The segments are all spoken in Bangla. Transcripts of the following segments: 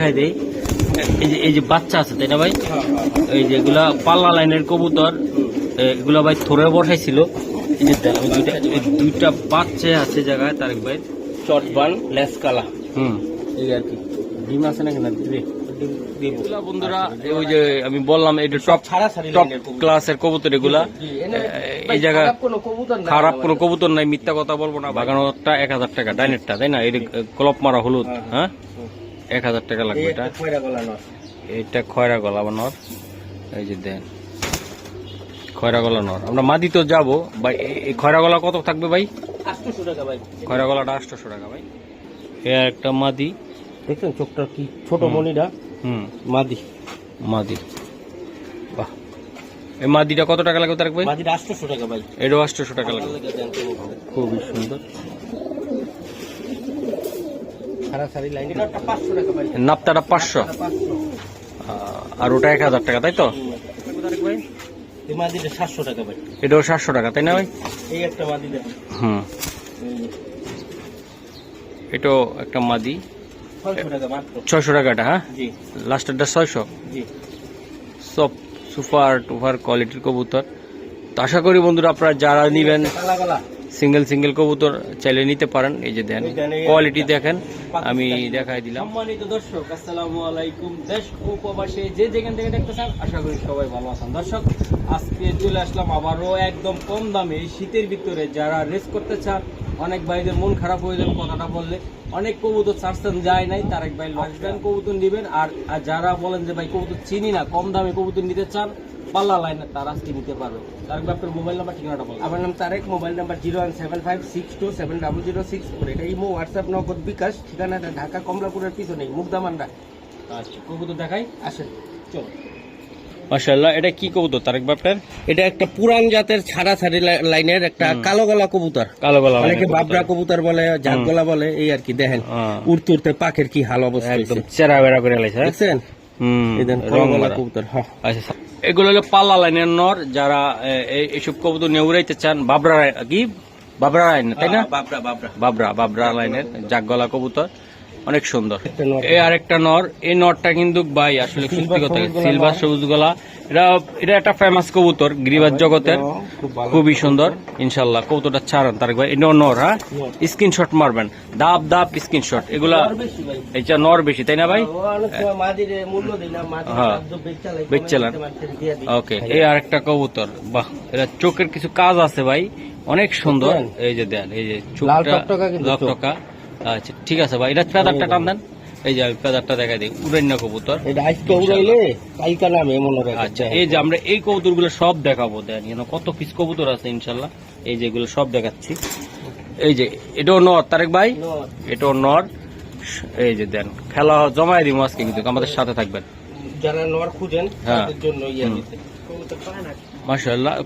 দেখাই দেই। এই যে এই যে বাচ্চা আছে তাই না ভাই? এই যে এগুলা পাল্লা লাইনের কবুতর এগুলা ভাই থরে বসাইছিল। এই যে দুইটা দুইটা বাচ্চা আছে জায়গায় তারেক ভাই। চটবান লেস কালা। হুম। এই আর কি। ডিম আছে না? কেনা দিবে ডিম দিব এগুলা বন্ধুরা এই ওই যে আমি বললাম এটা টপ টপ কবুতর। ক্লাসের কবুতর এগুলা। এই জায়গা খারাপ কোনো কবুতর না খারাপ আমার কোনো কাছে। কবুতর নাই মিথ্যা কথা বলব না বাগানোরটা এক হাজার টাকা ডাইনেরটা তাই না? এটা কলপ মারা হলুদ হ্যাঁ, হ্যাঁ। এক হাজার টাকা লাগবে এটা। এটা। খয়রা গলা বানর এই যে দেন খয়রা গলা নর আমরা মাদি তো যাব। ভাই এই খয়রা গলা কত থাকবে ভাই? 800 টাকা ভাই। খয়রা গলাটা আটশোশো টাকা ভাই। এ একটা মাদি। দেখছেন চোখটা কি ছোট। মনিটা হুম। মাদি। মাদি। বাহ। এই মাদিটা কত টাকা লাগবে তার ভাই? মাদিটা 800 টাকা ভাই। এটাও আটশোশো টাকা লাগবে। খুবই সুন্দর সারা সারি লাইন এটা একটা 500 টাকা ভাই নাপ্তাটা পাঁচশো। আর ওটা এক হাজার টাকা তাই তো? ভাই এই মাদিটা 700 টাকা ভাই। এটাও সাতশো টাকা তাই না ভাই? এই একটা মাদিটা হুম। এটাও একটা মাদি। 600 ছয়শো টাকাটা হ্যাঁ? লাস্টেরটা ছয়শো। সব সুপার টুপার কোয়ালিটির কবুতর। তো আশা করি বন্ধুরা আপনারা যারা নিবেন সিঙ্গেল সিঙ্গেল কবুতর চাইলে নিতে পারেন। এই যে দেন কোয়ালিটি দেখেন, আমি দেখাই দিলাম। সম্মানিত দর্শক, আসসালামু আলাইকুম। দেশ উপবাসে যে যেখান থেকে দেখতেছেন, আশা করি সবাই ভালো আছেন। দর্শক, আজকে চলে আসলাম আবারও একদম কম দামে শীতের ভিতরে। যারা রেস করতে চান, অনেক ভাইদের মন খারাপ হয়ে যাবে কথাটা বললে। অনেক কবুতর চার্জেন যায় নাই তার এক ভাই লসব্যান কবুতর নেবেন। আর যারা বলেন যে, ভাই, কবুতর চিনি না, কম দামে কবুতর নিতে চান পাল্লা লাইনে তার আজকে নিতে পারবে। তার আপনার মোবাইল নাম্বার ঠিকানাটা বলুন আমার নাম Tarek mobile number zero one seven five six two seven double zero six four এটা ইমো হোয়াটসঅ্যাপ নগদ বিকাশ ঠিকানাটা ঢাকা কমলাপুরের পিছনে মুগদামান্ডা। আচ্ছা কবুতর দেখাই। আসেন চলো। মাশাআল্লাহ এটা কি কবুতর তারেক বাপটার এটা একটা পুরান জাতের ছাড়া ছাড়ি লাইনের একটা কালো গলা কবুতর। কালো গলা অনেকে বাবরা কবুতর বলে জাত গলা বলে এই আর কি দেখেন। হ্যাঁ। উড়তে উড়তে পাখের কি হাল অবস্থা একদম। চেরা বেড়া করে লাইছে হ্যাঁ? দেখছেন? হ্যাঁ। আচ্ছা এগুলো হলো পাল্লা লাইনের নর যারা এইসব কবুতর নিয়ে উড়াইতে চান বাবরা কি? বাবরা লাইন তাই না? বাবরা বাবরা। বাবরা লাইনের জাগ গলা কবুতর অনেক সুন্দর। এ আরেকটা নর এই নরটা কিন্তু ভাই আসলে সত্যি কথা সিলভার সবুজ গলা এটা এটা একটা ফেমাস কবুতর গিরিবাজ জগতের। খুবই সুন্দর ইনশাল্লাহ। কবুতরটা ছাড়ান তারেক ভাই এটা নর হ্যাঁ? স্ক্রিনশট মারবেন। দাব দাব স্ক্রিনশট এগুলা এটা নর বেশি তাই না ভাই? হ্যাঁ। বেচালান। ওকে এই আরেকটা কবুতর। বাহ এটা চোখের কিছু কাজ আছে ভাই। অনেক সুন্দর। এই যে দেন এই যে চোখটা চোখ। টকটকা। আচ্ছা ঠিক আছে ভাই এটা পেদারটা টান দেন। এই যে আমি পেদারটা দেখাই দিই উড়ান্য কবুতর। এটা আজকে উড়াইলে কালকা নামে মনে রাখে আচ্ছা এই যে আমরা এই কবুতরগুলো সব দেখাবো দেন কত পিস কবুতর আছে ইনশাল্লাহ। এই যে এগুলো সব দেখাচ্ছি। এই যে এটাও নর তারেক ভাই। এটাও নর। এই যে দেন খেলা জমাই দিব আজকে কিন্তু আমাদের সাথে থাকবেন। যারা নর খুঁজেন হ্যাঁ। তাদের জন্য ইয়ে।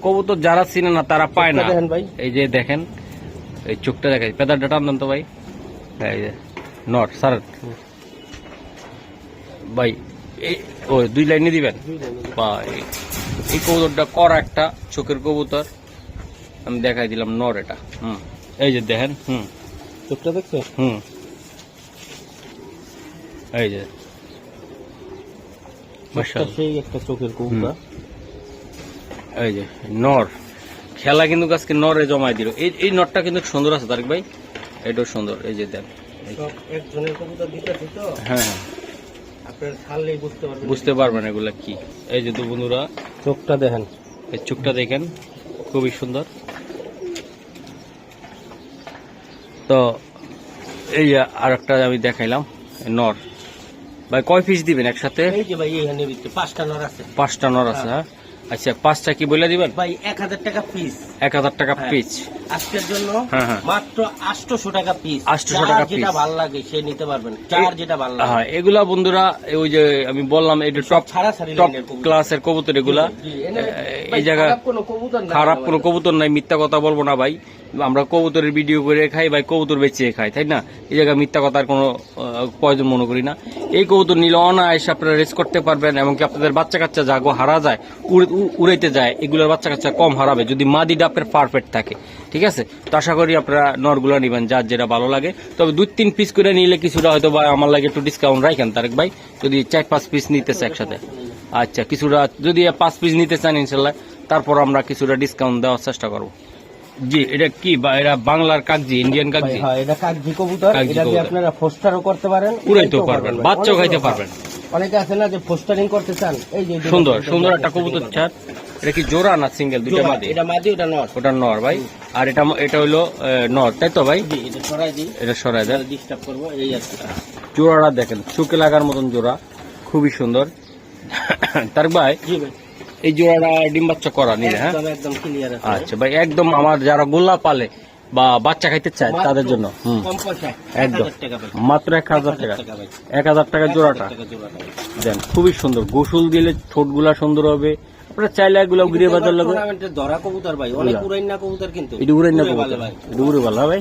কবুতর যারা চিনে না তারা পায় না। এই যে দেখেন এই চোখটা দেখাই পেদারটা টান তো ভাই। এই যে নট স্যার ভাই ও দুই লাইনে দিবেন? বা এই- কবুতরটা করা একটা চোখের কবুতর। আমি দেখাই দিলাম নর এটা। হুম এই যে দেখেন হুম। চোখটা দেখছ হুম। এই যে। সেই একটা চোখের কবুতর। এই যে নর। খেলা কিন্তু আজকে নরে জমাই দিল। এই এই নটটা কিন্তু সুন্দর আছে তারিক ভাই। এটাও সুন্দর এই যে দেন। হ্যাঁ হ্যাঁ। বুঝতে পারবেন বুঝতে এগুলা কি। এই যে বন্ধুরা চোখটা দেখেন। এই চোখটা দেখেন খুবই সুন্দর। তো এই আর একটা আমি দেখাইলাম নর। ভাই কয় পিস দিবেন একসাথে? এই যে ভাই এখানে ভিতরে পাঁচটা নর আছে। পাঁচটা নর আছে হ্যাঁ? আচ্ছা পাঁচটা কি বলে দিবেন? ভাই এক হাজার টাকা পিস এক হাজার টাকা হ্যাঁ। পিস আজকের জন্য হ্যাঁ, হ্যাঁ। মাত্র আটশোশো টাকা পিস 800 টাকা যেটা। ভালো লাগে সে নিতে পারবেন। চার যেটা ভালো লাগে। হ্যাঁ এগুলা বন্ধুরা ওই যে আমি বললাম এটা টপ টপ ক্লাসের কবুতর এগুলা। এই জায়গা খারাপ কোনো কবুতর নাই মিথ্যা কথা বলব না ভাই। আমরা কবুতরের ভিডিও করে খাই ভাই কবুতর বেঁচে খাই তাই না? এই জায়গায় মিথ্যা কথার কোনো প্রয়োজন মনে করি না। এই কবুতর নিলে অনায়াসে আপনারা রেস করতে পারবেন এমনকি আপনাদের বাচ্চা কাচ্চা জাগো হারা যায় উড়ে- উড়াইতে যায় এগুলোর বাচ্চা কাচ্চা কম হারাবে যদি মাদিটা আপনার পারফেক্ট থাকে ঠিক আছে? তো আশা করি আপনারা নরগুলো নেবেন যার যেটা ভালো লাগে। তবে দুই তিন পিস করে নিলে কিছুটা হয়তো বা আমার লাগে একটু ডিসকাউন্ট রাখেন তারেক ভাই। যদি চার পাঁচ পিস নিতেছে একসাথে। আচ্ছা কিছুটা যদি পাঁচ পিস নিতে চান ইনশাল্লাহ তারপর আমরা কিছুটা ডিসকাউন্ট দেওয়ার চেষ্টা করব। জি এটা কি এটা বাংলার কাকজি ইন্ডিয়ান কাকজি? হ্যাঁ এটা কাগজি কবুতর এটা দিয়ে আপনারা ফোস্টারও করতে পারেন উড়াইতেও পারবেন। বাচ্চাও খাইতে পারবেন। অনেকে আছে না যে করতে চান। এই যে সুন্দর সুন্দর একটা কবুতর এটা কি জোড়া না সিঙ্গেল মাদি? এটা মাদি ওটা নর। ওটা নর ভাই। আর এটা এটা আহ, নর তাই তো ভাই? জি এটা সরাই দিই। এটা সরাই দেন। ডিস্টার্ব করব এই কি। জোড়াটা দেখেন চোখে লাগার মতন জোড়া খুবই সুন্দর। তার ভাই জি ভাই। এই জোড়াটা ডিম বাচ্চা করা নিলে হ্যাঁ? একদম একদম ক্লিয়ার আচ্ছা ভাই একদম আমার যারা গোল্লা পালে বা বাচ্চা খাইতে চায় তাদের জন্য। হুম। একদম। 1000 টাকা ভাই মাত্র এক হাজার টাকা। এক হাজার টাকা জোড়াটা। দেন খুবই সুন্দর। গোসল দিলে ঠোঁটগুলা সুন্দর হবে। আপনারা চাইলে এগুলো ঘুরে বাজার লাগে টুর্নামেন্টের ধরা কবুতর ভাই অনেক বুঝলাম। উড়াইন না কবুতর কিন্তু। এটা উড়ে না কবুতর। ভাই এটা উড়ে ভালো হ্যাঁ ভাই।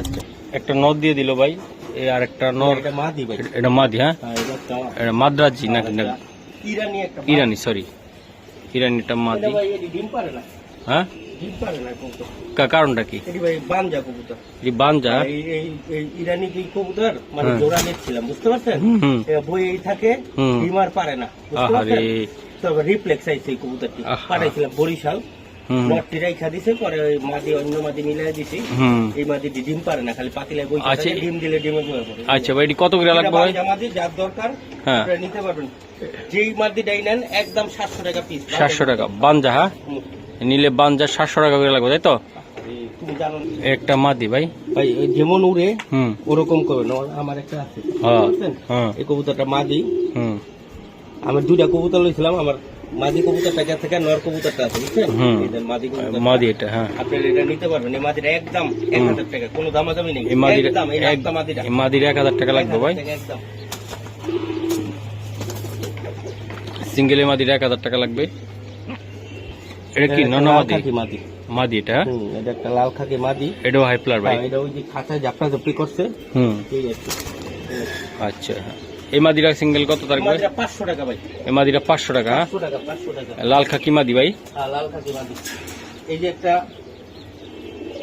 আচ্ছা। একটা নদ দিয়ে দিল ভাই। এই আর একটা নর এটা মাদি ভাই। এটা মাদি হ্যাঁ? হ্যাঁ এটা মাদ্রাজি নাকি নাকি ইরানি একটা ইরানি সরি ইরানিটা মাদি। না? হ্যাঁ? ডিম পারে না কবুতর। কা- কারণটা কি? বানজা কবুতর। ইরানি কবুতর? মানে হ্যাঁ। জোড়া দেখছিলাম বুঝতে পারছেন? বই থাকে। পারে না তবে রিফ্লেক্স আইছে এই কবুতরটি। পাঠাইছিলাম বরিশাল। নটটি রাইখা দিছে পরে ওই মাদি অন্য মাদি মিলাই দিছি। এই মাদি ডিম পারে না খালি বই আচ্ছা। ডিম দিলে ডিমে বয়ে পড়ে। আচ্ছা ভাই কত করে লাগবে ভাই? মাদি যার দরকার হ্যাঁ। নিতে পারবেন। যেই নেন একদম সাতশো টাকা পিস সাতশো টাকা। বানজা হ্যাঁ? নিলে বানজা সাতশো টাকা করে লাগবে তাই তো। একটা মাদি ভাই। ভাই যেমন উড়ে হুম। ওরকম করবে না আমার একটা আছে। হ্যাঁ? হ্যাঁ। এই কবুতরটা মাদি। হুম। আমার দুইটা কবুতর লইছিলাম। আমার মাদি কবুতরটা কাছ থেকে নর কবুতরটা আছে বুঝছেন? মাদি মাদি এটা হ্যাঁ। আপনি এটা নিতে পারবেন। এই মাদিটা একদম এক হুম। হাজার টাকা। কোনো দামাদামি নেই। এই মাদির একদম এই মাদিটা। এই মাদির এক হাজার টাকা লাগবে ভাই। এক একদম। সিঙ্গেলের মাদির এক হাজার টাকা লাগবে। এটা কি এটা নন লাল মাদি মাদি। মাদি এটা? হ্যাঁ? এটা একটা লাল খাকি মাদি। এটাও হাই প্লার ভাই। হ্যাঁ, এটা ওই যে জাপটা জাপটি করছে। হুম। এই আচ্ছা এই মাদিরা সিঙ্গেল কত থাকবে মাদিটা পাঁচশো টাকা ভাই। এই মাদিরা পাঁচশো টাকা হ্যাঁ? টাকা লাল খাকি মাদি ভাই। হ্যাঁ, লাল খাকি মাদি। এই যে একটা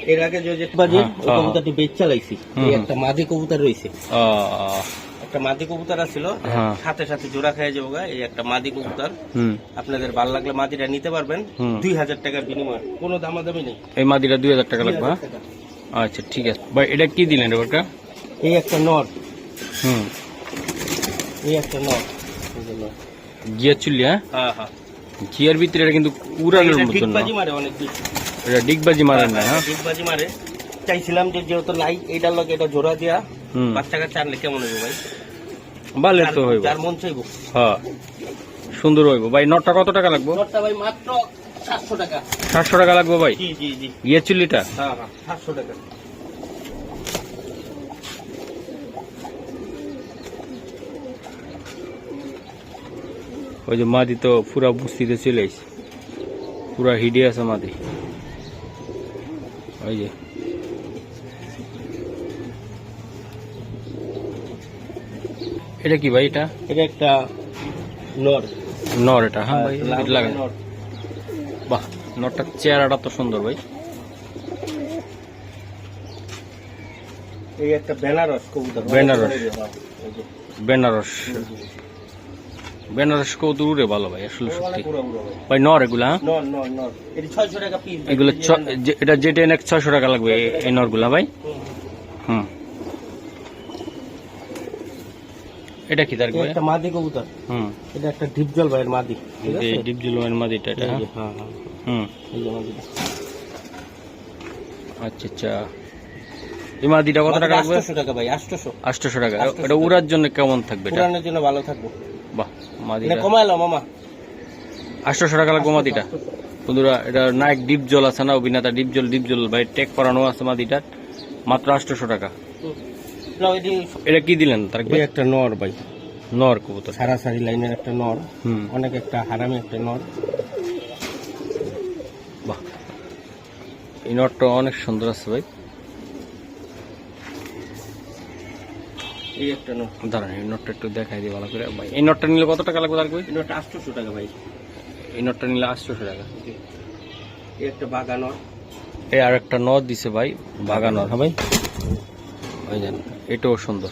এর আগে যে যে বাজি হ্যাঁ, ওই হ্যাঁ। কবুতরটি বেচ চালাইছি এই একটা মাদি কবুতর রয়েছে। একটা মাদি কবুতর আছিল হ্যাঁ। সাথে সাথে জোড়া খেয়ে যাব এই একটা মাদি কবুতর। আপনাদের ভালো লাগলে মাদিটা নিতে পারবেন। দুই হাজার টাকার বিনিময়। কোনো দামাদামি নেই। এই মাদিরা দুই হাজার টাকা লাগবে 2000 হ্যাঁ? আচ্ছা ঠিক আছে। ভাই এটা কি দিলেন ওটা এই একটা নট হুম। এই একটা নট। গিয়ার চুল্লি হ্যাঁ? হ্যাঁ হ্যাঁ। গিয়ার ভিতরে এটা কিন্তু উড়ানোর না। ডিগবাজি মারে অনেক এটা ডিগবাজি মারেন না হ্যাঁ? ডিগবাজি মারে। চাইছিলাম যে যেহেতু নাই এইটার লগে এটা জোড়া দিয়া বাচ্চা কাচ্চা আনলে কেমন হইব ভাই? ভালো তো হইব। যার মন চাইব। হ্যাঁ। সুন্দর হইব। ভাই নটটা কত টাকা লাগবে? নটটা ভাই মাত্র সাতশো টাকা। সাতশো টাকা লাগবে ভাই? জি জি জি। চুল্লিটা? হ্যাঁ হ্যাঁ টাকা। ওই যে মাদি তো পুরা বস্তিতে চলে আইছে। পুরা হিডে আছে মাদি। ওই যে। এটা কি ভাই এটা? এটা একটা নর। নর এটা হ্যাঁ ভাই এটা লাগান। নর। বাহ নরটার চেহারাটা তো সুন্দর ভাই। এই একটা বেনারস কবুতর। বেনারস। হ্যাঁ। বেনারস। বেনারস কৌতুর উড়ে ভালো ভাই আসলে সত্যি। ভাই। ভাই নর এগুলা হ্যাঁ? নর নর নর। এটা ছয়শো টাকা পিস এগুলো এটা যেটা এনে ছয়শো টাকা লাগবে এই- এই নরগুলা ভাই। হুম। এটা কি তার একটা মাদি কবুতর। হুম। এটা একটা ডিপ জল ভাইয়ের মাদি ঠিক আছে? ডিপ মাদিটা এটা হ্যাঁ? হ্যাঁ হ্যাঁ। হুম। এই যে মাদিটা। আচ্ছা আচ্ছা। এই মাদিটা কত টাকা লাগবে? 800 টাকা ভাই 800 টাকা। এটা উড়ার জন্য কেমন থাকবে এটা? পুরানোর জন্য ভালো থাকব। বাহ এটা মাদিটা কমাইলো মামা। আটশোশো টাকা লাগবে মাদিটা? বন্ধুরা এটা নায়ক ডিপ জল আছে না অভিনেতা ডিপ জল ডিপ জল ভাই টেক করানো আছে মাদিটার। মাত্র আটশোশো টাকা। এটি এটা কি দিলেন তার একটা নর ভাই। নর কবুতর। সারাসারি লাইনের একটা নর। হুম। অনেক একটা হারামি একটা নর। বাহ। এই নটটা অনেক সুন্দর আছে ভাই। এই একটা নট দাঁড়ান এই নটটা একটু দেখাই দিই ভালো করে। ভাই এই নটটা নিলে কত টাকা লাগবে তার ভাই? এই নটটা আটশোশো টাকা ভাই। এই নটটা নিলে আটশোশো টাকা। এই একটা বাগা নট এই আর একটা নদ দিছে ভাই বাগা নর। হ্যাঁ ভাই? ওই জান এটাও সুন্দর।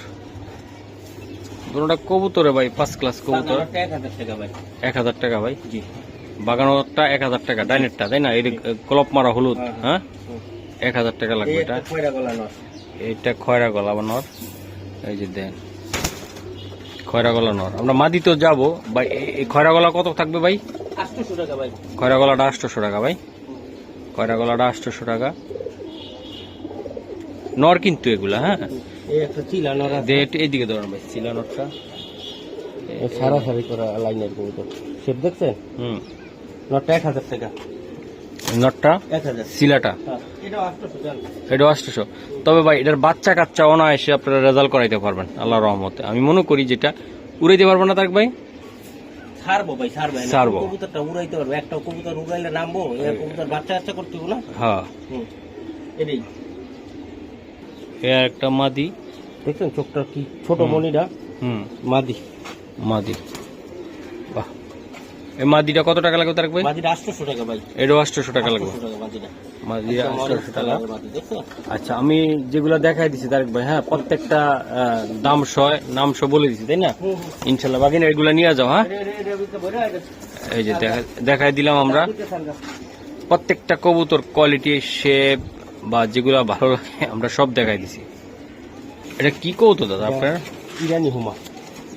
দুটোটা কবুতরে ভাই ফার্স্ট ক্লাস কবুতর। এক হাজার টাকা ভাই। এক হাজার টাকা ভাই? জি। বাগানোরটা এক হাজার টাকা ডাইনেরটা তাই না? এই কলপ মারা হলুদ হ্যাঁ, হ্যাঁ? এক হাজার টাকা লাগবে একটা এটা খয়রা গলা নর। এই যে দেন খয়রা গলা নর। আমরা মাদিতেও যাব। ভাই এই- খয়রা গলা কত থাকবে ভাই? ভাই। খয়রা গলাটা আটশোশো টাকা ভাই। খয়রা গলাটা আটশোশো টাকা। নর কিন্তু এগুলা হ্যাঁ? এই একটা এইদিকে ধরুন ভাই সারা সারি করা লাইনের কবুতর। শেপ দেখছেন? হুম। নটটা এক হাজার টাকা। নটটা? সিলাটা হ্যাঁ এটা তবে ভাই এটার বাচ্চা কাচ্চা অনায়াসে আপনারা রেজাল্ট করাইতে পারবেন আল্লাহ রহমতে। আমি মনে করি যেটা উড়াইতে পারবেন না তাক ভাই? ছাড়বো ভাই ছাড়বো। ছাড়বো। কবুতরটা উড়াইতে পারব। একটা কবুতর উড়াইলে নামবো এর কবুতর বাচ্চা বাচ্চা করতে না? হ্যাঁ। হুম। এটাই এ একটা মাদি। দেখছেন চোখটা কি ছোট। মনিটা হুম। মাদি। মাদি। বাহ। এই মাদিটা কত টাকা লাগবে তার ভাই মাদিটা টাকা ভাই। এটাও আটশোশো টাকা লাগবে। 800 টাকা মাদিটা। টাকা? আচ্ছা আমি যেগুলো দেখাই দিছি তারেক ভাই হ্যাঁ প্রত্যেকটা দাম সয় নাম সহ বলে দিছি তাই না। ইনশাল্লাহ বাকি এগুলো নিয়ে যাও হ্যাঁ? এটা- এটা-। এই যে দেখা- দেখাই দিলাম আমরা। প্রত্যেকটা কবুতর কোয়ালিটি শেপ বা যেগুলো ভালো লাগে আমরা সব দেখাই দিছি। এটা কি কবুতর দাদা আপনার? ইরানি হুমা।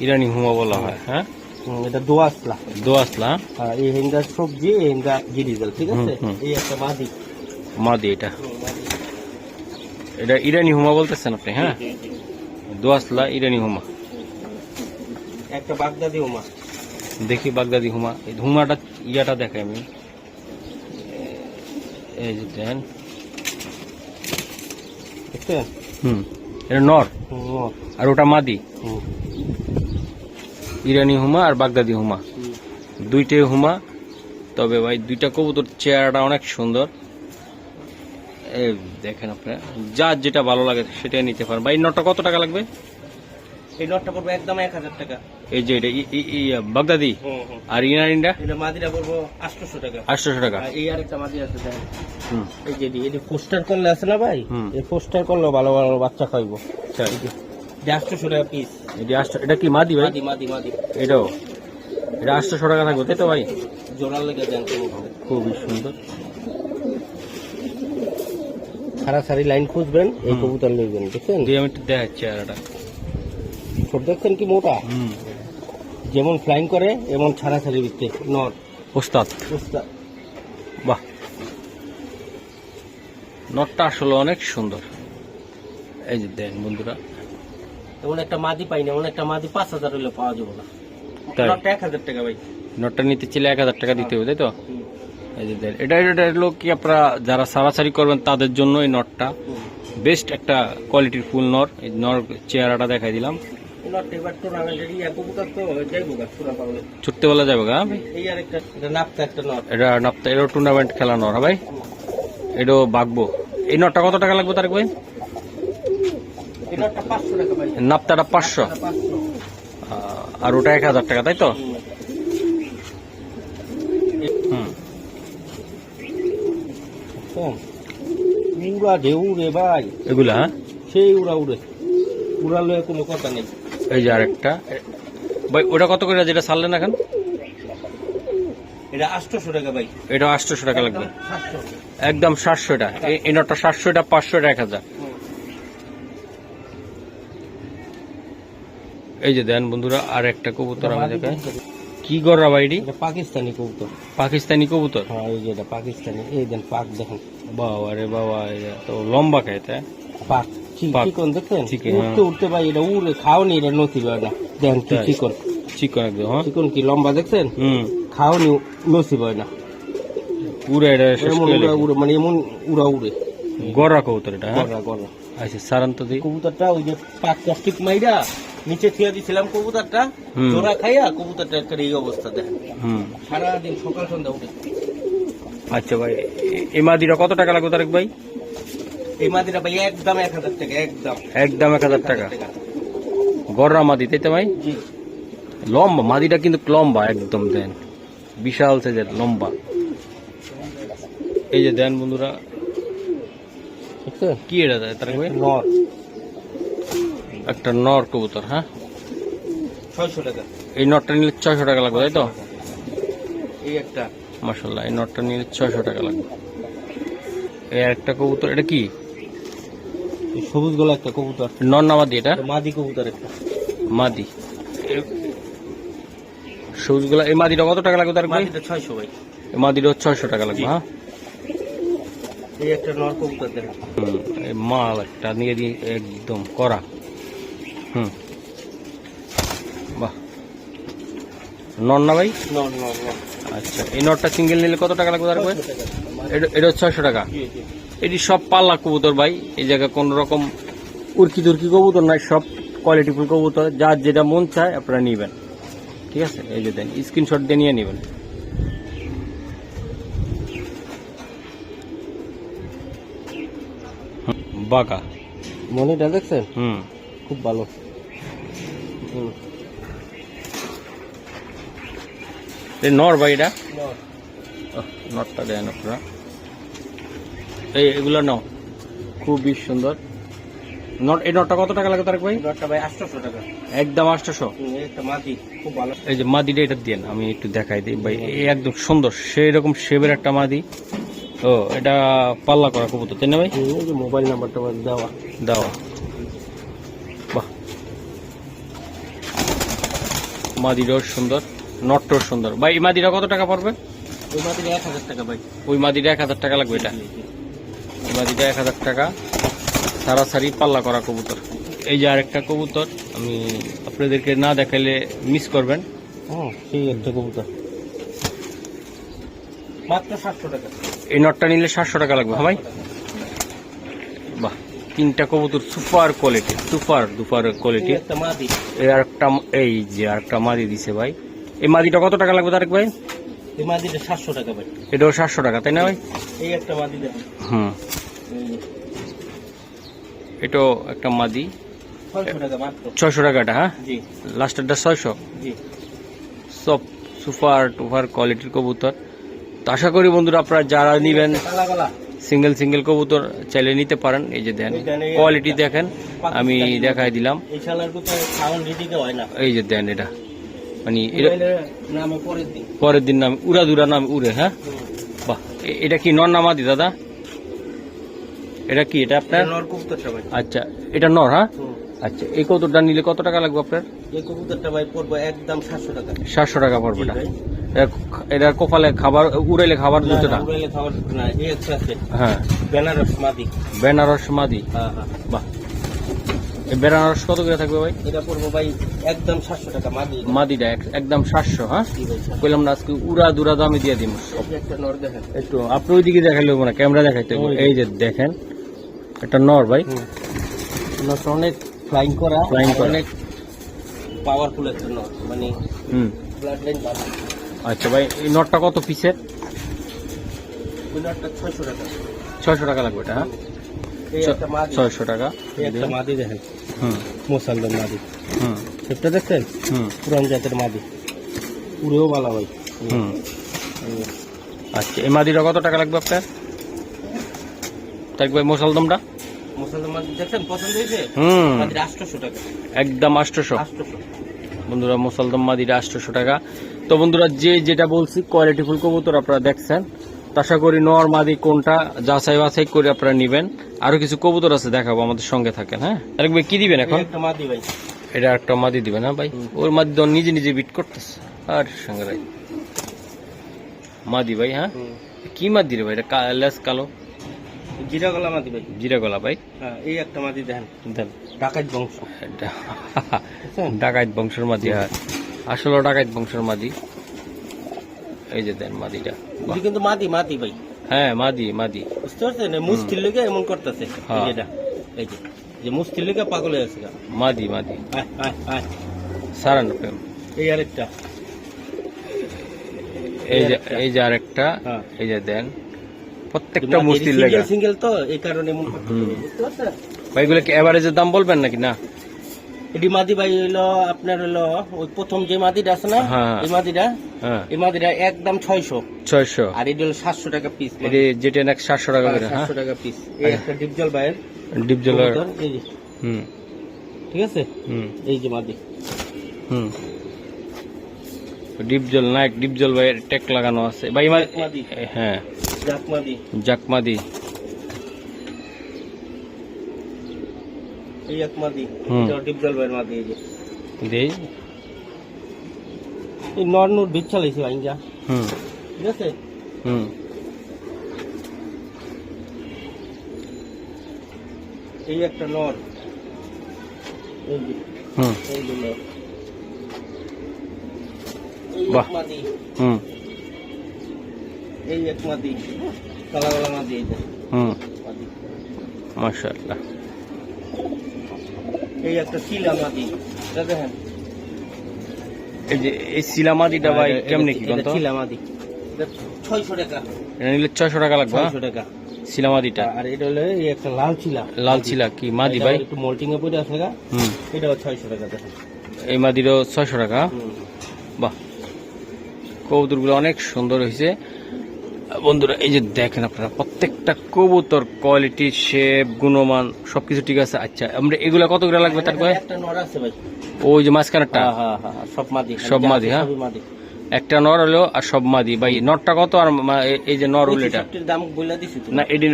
ইরানি হুমা বলা হয় হ্যাঁ? এটা দোয়াসলা দোয়াসলা আর এই হেঙ্গা সবজি এই হেঙ্গা জিরিজাল ঠিক আছে? হুম, হুম। এই একটা মাদি। মাদি এটা। হুম, এটা ইরানি হুমা বলতেছেন আপনি হ্যাঁ? দোয়াসলা ইরানি হুমা। একটা বাগদাদি হুমা। দেখি বাগদাদি হুমা। এই হুমাটা ইয়াটা দেখাই আমি। এই যে দেন। হুম এটা নর। আর ওটা মাদি। ইরানি হুমা আর বাগদাদি হুমা। দুইটাই হুমা। তবে ভাই দুইটা কবুতর চেহারাটা অনেক সুন্দর। দেখেন আপনারা যার যেটা ভালো লাগে সেটাই নিতে পারেন। ভাই নটটা কত টাকা লাগবে? এই নটটা পড়বে একদম এক হাজার টাকা। এই যে এটা বাগদাদি। আর ইনারিনটা এটা মাদিটা পড়ব আটশোশো টাকা। আটশোশো টাকা। আর এই আরেকটা মাদি আছে দেখেন হুম। এই যে এই যে পোস্টার করলে আছে না ভাই? এই পোস্টার করলে ভালো ভালো বাচ্চা খাইবো। আচ্ছা। এটা টাকা পিস এটা এটা কি মাদি ভাই? মাদি মাদি মাদি। এটাও? এটা টাকা থাকবে তাই তো ভাই? জোড়া লেগে দেন খুবই সুন্দর। সারা সারি লাইন খুঁজবেন এই। কবুতর লইবেন দেখছেন? দিয়ে আমি একটু দেখাচ্ছি সব দেখছেন কি মোটা? হুম। যেমন ফ্লাইং করে এমন ছাড়া ছাড়ি দিচ্ছে নট ওস্তাদ। বুঝতে বাহ। নটটা আসলে অনেক সুন্দর। এই যে দেন বন্ধুরা। এমন একটা মাদি পাইনি এমন একটা মাদি পাঁচ হাজার হলে পাওয়া যাবে না? নটটা এক হাজার টাকা ভাই। নটটা নিতে চাইলে এক হাজার টাকা দিতে হবে তাই তো? এই যে দেন এটা এটা হলো কি আপনারা যারা সারাসারি করবেন তাদের জন্য এই নটটা বেস্ট একটা কোয়ালিটির ফুল নর। এই নর চেহারাটা দেখাই দিলাম। ছুটতে বলা যাবে গা এটা নাপতা এটা টুর্নামেন্ট খেলা নর হ্যাঁ ভাই? এটাও বাগবো। এই নটটা কত টাকা লাগবে তারেক ভাই? নাপতাটা পাঁচশো। আর ওটা এক হাজার টাকা তাই তো? হুম। উড়া ঢেউ রে ভাই। এগুলা হ্যাঁ? সেই উড়া উড়ে। উড়ালে কোনো কথা নেই। এই যে আরেকটা। ভাই ওটা কত করে যেটা ছাড়লেন এখন? এটা আটশোশো টাকা ভাই। এটা আটশোশো টাকা লাগবে। একদম সাতশো এটা এই- নটটা সাতশো এটা পাঁচশো এটা এক হাজার। এই যে দেন বন্ধুরা আর একটা কবুতর আমি দেখাই। কি গররা বাইডি পাকিস্তানি কবুতর। পাকিস্তানি কবুতর? হ্যাঁ এই যে এটা পাকিস্তানি। এই দেন পাক দেখেন। বাবা রে বাবা তো লম্বা খাইতে। পাক পাক। চিকন চিকন, উঠতে। উঠতে ভাই এটা উড়ে খাওনি এটা নথি না দেখেন কি চিকন চিকন একদম হ্যাঁ। চিকন কি লম্বা দেখছেন? খাওনি পারে না পুরো এটা উড়া উড়ে মানে এমন উড়া উড়ে। গররা কবুতর এটা হ্যাঁ? গররা গররা আচ্ছা সারান্ত দি। কবুতরটা ওই যে পাক প্লাস্টিক মাইরা নিচে থিয়া দিছিলাম কবুতরটা। জোড়া খাইয়া কবুতরটা একটা এই অবস্থা দেখেন। সারাদিন সকাল সন্ধ্যা উঠে। আচ্ছা ভাই এই মাদিটা কত টাকা লাগবে তারেক ভাই? এই মাদিটা ভাই একদম এক হাজার টাকা একদম। একদম এক হাজার টাকা। গররা মাদি তাই তো ভাই? লম্বা মাদিটা কিন্তু লম্বা একদম দেন। বিশাল সাইজের লম্বা। এই যে দেন বন্ধুরা। কি এটা ভাই? নর। একটা নর কবুতর হ্যাঁ? ছয়শো টাকা। এই নটটা নিলে ছয়শো টাকা লাগবে তাই তো? এই একটা। মাসাল্লাহ এই নটটা নিলে ছয়শো টাকা লাগবে। এই একটা কবুতর এটা কি? সবুজ গোলা একটা কবুতর। নর না মাদি এটা মাদি কবুতর একটা। মাদি। সবুজ সবুজগুলা এই মাদিটা কত টাকা লাগবে তার মাদিটা ছয়শো ভাই। এই মাদিটা ছয়শো টাকা লাগবে হ্যাঁ? এই একটা নর কবুতর মাল একটা নিয়ে দিয়ে একদম করা। হুম। বাহ। নর না ভাই আচ্ছা এই নটটা সিঙ্গেল নিলে কত টাকা লাগবে তার ভাই ছয়শো টাকা। এটা- এটা ছয়শো টাকা? এটি সব পাল্লা কবুতর ভাই। এই জায়গায় কোন রকম উর্কি তুর্কি কবুতর নাই সব কোয়ালিটিফুল কবুতর। যার যেটা মন চায় আপনারা নিবেন। ঠিক আছে? এই যে দেন স্ক্রিনশট দিয়ে নিয়ে নেবেন। বাঁকা। মনিটা দেখছেন? হুম। খুব ভালো। নর ভাই এটা? নর। আহ, নটটা দেন আপনারা। এই এগুলো নাও। খুবই সুন্দর। নট এই নটটা কত টাকা লাগে তারেক ভাই? ভাই আটশোশো টাকা। একদম আটশোশো? মাদি খুব ভালো। এই যে মাদিটা এটা দেন আমি একটু দেখাই দিই। ভাই এই একদম সুন্দর সেই রকম শেপের একটা মাদি। ও এটা পাল্লা করা কবুতর তাই না ভাই? মোবাইল নাম্বারটা আমার দেওয়া। বাহ। মাদিটাও সুন্দর নটটাও সুন্দর। ভাই এই মাদিটা কত টাকা পড়বে? ওই মাদিটা এক হাজার টাকা ভাই। ওই মাদিটা এক হাজার টাকা লাগবে এটা? এই মাদিটা এক হাজার টাকা। সারাসারি পাল্লা করা কবুতর। এই যে আরেকটা কবুতর আমি আপনাদেরকে না দেখাইলে মিস করবেন। হুম, সেই একটা কবুতর। মাত্র সাতশো টাকা। এই নটটা নিলে সাতশো টাকা লাগবে হ্যাঁ ভাই। বাহ তিনটা কবুতর super quality super duper quality একটা এই আরেকটা এই যে আরেকটা মাদি দিছে ভাই। এই মাদিটা কত টাকা লাগবে তারেক ভাই? এই মাদিটা সাতশো টাকা ভাই। এটাও সাতশো টাকা তাই না ভাই? এই একটা মাদি হুম। এটাও একটা মাদি। ছয়শো টাকাটা হ্যাঁ? জি। লাস্টেরটা ছয়শো? জি। সব সুপার টুপার কোয়ালিটির কবুতর। তো আশা করি বন্ধুরা আপনারা যারা নিবেন সিঙ্গেল সিঙ্গেল কবুতর চাইলে নিতে পারেন। এই যে দেন কোয়ালিটি দেখেন আমি দেখাই দিলাম। এই যে দেন এটা। মানে পরের দিন। পরের দিন নাম উড়া দুরা নাম উড়ে হ্যাঁ? বাহ এটা কি নর নামাদি দাদা? এটা কি এটা আপনার? নর আচ্ছা এটা নর হ্যাঁ? আচ্ছা এই কবুতরটা নিলে কত টাকা লাগবে আপনার? এই কবুতরটা ভাই পড়ব একদম সাতশো টাকা। সাতশো টাকা পড়বে জি এটা কপালে খাবার উড়াইলে খাবার না, দিতে না, না উড়াইলে খাবার না হ্যাঁ। বেনারস মাদি। বেনারস মাদি। হ্যাঁ হ্যাঁ। বাহ। বেনারস কত করে থাকবে ভাই? এটা পড়ব ভাই একদম সাতশো টাকা মাদি মাদিটা এক- একদম সাতশো হ্যাঁ? বললাম না আজকে উড়া দুরা দামে দিয়ে দিব একটা আপনি ওইদিকে দেখাইলে না ক্যামেরা দেখাইতে। এই যে দেখেন একটা নর ভাই। অনেক ফ্লাইং করা আর করা। অনেক পাওয়ারফুল একটা নর মানে হুম। ব্লাড লাইন আচ্ছা ভাই এই নটটা কত পিসের ওই ছয়শো টাকা। ছয়শো টাকা লাগবে এটা হ্যাঁ? ছয়শো টাকা। একটা মাদি দেখেন। হুম। মোসালদার মাদি। হুম। এটা দেখছেন? হুম। পুরান জাতের মাদি। পুরেও ভালো ভাই হুম। আচ্ছা এই মাদিটা কত টাকা লাগবে আপনার? মোসালদমটা একদম আষ্টশো বন্ধুরা মুসলদম মাদিরা টাকা। তো বন্ধুরা যে যেটা বলছি কোয়ালিটি ফুল কবুতর আপনারা দেখছেন। আশা করি নর মাদি কোনটা যাচাই বাছাই করে আপনারা নিবেন। আরও কিছু কবুতর আছে দেখাবো আমাদের সঙ্গে থাকেন হ্যাঁ? আরেক ভাই কি দিবেন এখন? ভাই। এটা একটা মাদি দিবেন হ্যাঁ ভাই? ওর মাদি তো নিজে নিজে বিট করতেছে। আর সঙ্গে রাই মাদি ভাই হ্যাঁ? কি মাদি রে ভাই? এটা লেস কালো? জিরা গলা মাদি ভাই। জিরা গলা ভাই? হ্যাঁ এই একটা মাদি দেখেন ডাকাত বংশ? ডাকাইত বংশের মাদি হ্যাঁ। আসলে ডাকাইত বংশের মাদি। এই যে দেন মাদিটা এটা কিন্তু মাদি মাদি ভাই। হ্যাঁ মাদি মাদি। বুঝতে পারছেন? মুস্তির লেগে এমন করতেছে। হ্যাঁ। এটা এই যে যে মুস্তির লেগে পাগল হয়ে গেছে মাদি মাদি। সারানো প্রেম এই আরেকটা। এই যে এই যে আরেকটা হ্যাঁ। এই যে দেন প্রত্যেকটা মুস্তির লেগা। সিঙ্গেল তো এই কারণে এমন করতে হুম। বুঝতে পারছেন? ভাই এগুলো কি এভারেজের দাম বলবেন নাকি? না। এটি মাদি ভাই হইল আপনার হলো ওই প্রথম যে মাদিটা আছে না হ্যাঁ। এই মাদিটা হ্যাঁ। এই মাদিটা একদম ছয়শো। ছয়শো। আর এটি হলো সাতশো টাকা পিস এটি যেটা নাকি সাতশো টাকা করে হ্যাঁ। সাতশো টাকা পিস এই একটা ডিপ জল ভাইয়ের ডিপ জলের কবুতর, এই হুম। ঠিক আছে? হুম। এই যে মাদি। হুম। ডিপ জল না ডিপ জল ভাই ট্যাক লাগানো আছে। ভাই মাদি। হ্যাঁ। জাক মাদি। জাকমাদি এই এক মাদি এটা ডিপ জল ভাইয়ের মাদি এই যে। দেই। এই নর নূর হুম। ঠিক আছে? হুম। এই একটা নর। এই যে হুম। এই যে নর। বাহ। হুম। এই এক মাদি কালা কালা মাদি এই হুম। মাশাআল্লাহ। এই একটা এটা দেখেন। এই যে এই ভাই কেমনে কি ছয়শো টাকা। এটা নিলে ছয়শো টাকা লাগবে হ্যাঁ? ছয়শো টাকা। আর এটা হলো এই একটা লাল ছিলা লাল ছিলা কি মাদি ভাই? একটু মোল্টিং এ পড়ে আছে হুম। এটাও ছয়শো টাকা দেখেন। এই মাদিরও ছয়শো টাকা হুম। বাহ। কবুতরগুলো অনেক সুন্দর হয়েছে। বন্ধুরা এই যে দেখেন আপনারা প্রত্যেকটা কবুতর কোয়ালিটি শেপ গুণমান সবকিছু ঠিক আছে? আচ্ছা আমরা এগুলা কত করে লাগবে তার কয়? ওই যে মাঝখানেরটা? হ্যাঁ হ্যাঁ হ্যাঁ সব মাদি। সব মাদি, হ্যাঁ? একটা নর হলো আর সব মাদি। ভাই নরটা কত আর এই যে নর হলো এটা? দাম বলে দিছি না এডি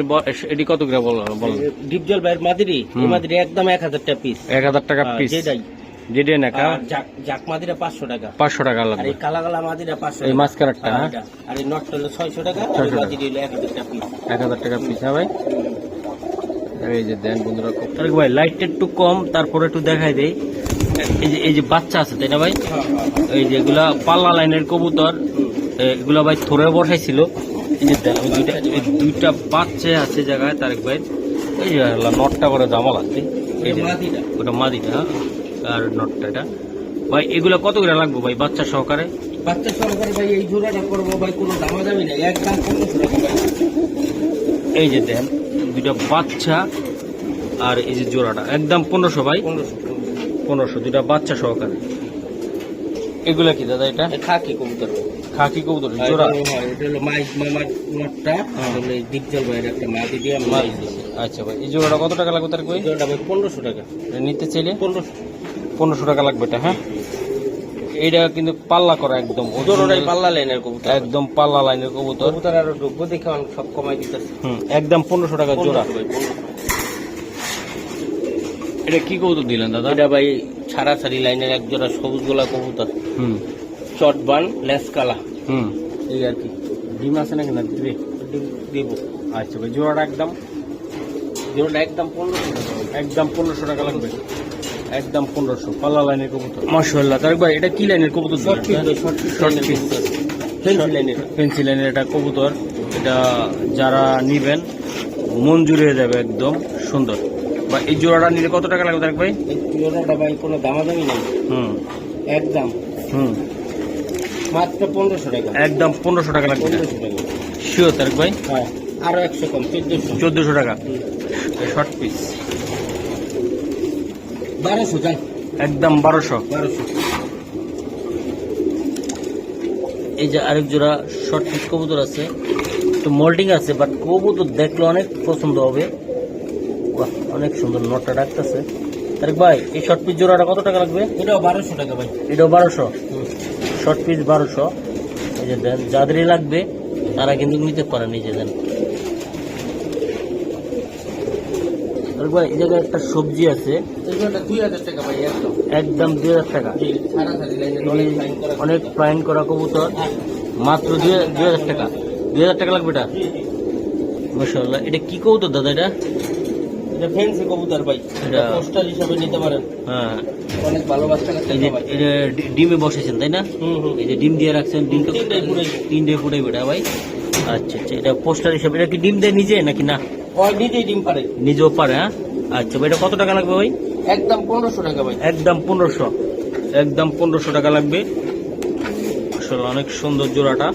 এটি কত করে বল বলেন? ডিপজল ভাইয়ের মাদিরি। এই মাদিরি একদম এক হাজার টাকা পিস এক হাজার টাকা পিস যেটাই। জাক- মাদিরা পাঁচশো টাকা। পাঁচশো টাকা আর এই কালা কালা মাদিরা এই হ্যাঁ? আর এই নটটা হলো ছয়শো টাকা আর 600 টাকা। হলো টাকা পিস টাকা পিস হ্যাঁ ভাই? এই যে দেন বন্ধুরা তার ভাই লাইটটা একটু কম তারপরে একটু দেখাই দেই। এই যে এই যে বাচ্চা আছে তাই না ভাই? এই যে এগুলা পাল্লা লাইনের কবুতর এগুলা ভাই থরে বসাইছিল। এই যে দুইটা দুইটা বাচ্চা আছে জায়গায় তারেক ভাই। এই যে নটটা করে জামাল আছে ওটা মাদিটা হ্যাঁ? আর নটটা এটা। ভাই এগুলা কত করে লাগবে ভাই বাচ্চা সহকারে? বাচ্চা সরকার ভাই এই জোড়াটা করব ভাই কোনো দামা দামি নাই একদম পনেরোশো টাকা ভাই। এই যে দেন দুইটা বাচ্চা আর এই যে জোড়াটা একদম পনেরোশো ভাই? পনেরোশো পনেরোশো। দুইটা বাচ্চা সহকারে। এগুলা কি দাদা এটা? খাকি কবুতর। খাকি কবুতর জোড়া? এটা হলো- হ্যাঁ, এটা হলো মাই মামার নটটা আর হলো এই ডিপজল ভাইয়ের একটা মাদি দিয়ে আমি আচ্ছা ভাই এই জোড়াটা কত টাকা লাগবে তার কই? জোড়াটা ভাই পনেরোশো টাকা। নিতে চাইলে? পনেরোশো। পনেরোশো টাকা লাগবে এটা হ্যাঁ? এইটা কিন্তু পাল্লা করা একদম পাল্লা লাইনের কবুতর। একদম পাল্লা লাইনের কবুতর। কবুতর আরও ঢুকবো দেখে অনেক সব কমাই দিতেছে। হুম একদম পনেরোশো টাকা জোড়া। এটা কি কবুতর দিলেন দাদা? এটা ভাই ছাড়াছাড়ি লাইনের এক জোড়া সবুজ গোলা কবুতর। হুম। চটবান লেসকালা হুম। এই আর কি। ডিম আছে নাকি না? দিবে দিব। আচ্ছা ভাই জোড়াটা একদম? জোড়াটা একদম পনেরোশো টাকা। একদম পনেরোশো টাকা লাগবে। একদম পনেরোশো পাল্লা লাইনের কবুতর। মাসাল্লাহ তার ভাই এটা কি লাইনের কবুতর? পেন্সিল লাইনের এটা কবুতর। এটা যারা নিবেন মন জুড়ে যাবে একদম সুন্দর। বা এই জোড়াটা নিলে কত টাকা লাগবে তারেক ভাই? জোড়াটা ভাই কোনো দামাদামি নাই। হুম। একদম। হুম। মাত্র পনেরোশো টাকা। একদম পনেরোশো টাকা লাগবে। পনেরোশো টাকা। শিওর তারেক ভাই? হ্যাঁ আরও একশো কম চোদ্দশো। চোদ্দশো টাকা। শর্ট পিস বারোশো যান একদম বারোশো। বারোশো। এই যে আরেক জোড়া শর্ট পিস কবুতর আছে তো মোল্ডিং আছে বাট কবুতর দেখলে অনেক পছন্দ হবে। বাহ অনেক সুন্দর নটটা ডাকতেছে। তারেক ভাই এই শর্ট পিস জোড়াটা কত টাকা লাগবে? এটাও বারোশো টাকা ভাই। এটাও বারোশো? শর্ট পিস বারোশো। এই যে দেন যাদেরই লাগবে তারা কিন্তু নিতে পারেন নিজে দেন। তারেক এই জায়গায় একটা সবজি আছে। একদম। দুই হাজার টাকা। অনেক প্রাইন করা কবুতর। মাত্র দুই হাজার টাকা। দুই হাজার টাকা লাগবে এটা? মাসাল্লাহ এটা কি কবুতর দাদা এটা? এটা ফেন্সি কবুতর ভাই। এটা এটা- পোস্টার হিসাবে নিতে পারেন। হ্যাঁ। অনেক ভালো বাচ্চা এই যে এটা ডিমে বসেছেন তাই না? হুম হুম। এই যে ডিম দিয়ে রাখছেন ডিমটা তিনটাই। তিনটে ফুটাই বেটা ভাই। আচ্ছা আচ্ছা এটা পোস্টার হিসাবে এটা কি ডিম দেয় নিজে নাকি না? ওই নিজেই ডিম পারে নিজেও পারে হ্যাঁ? আচ্ছা এটা কত টাকা লাগবে ভাই? একদম পনেরোশো টাকা ভাই। একদম পনেরোশো। একদম পনেরোশো টাকা লাগবে। আসলে অনেক সুন্দর জোড়াটা।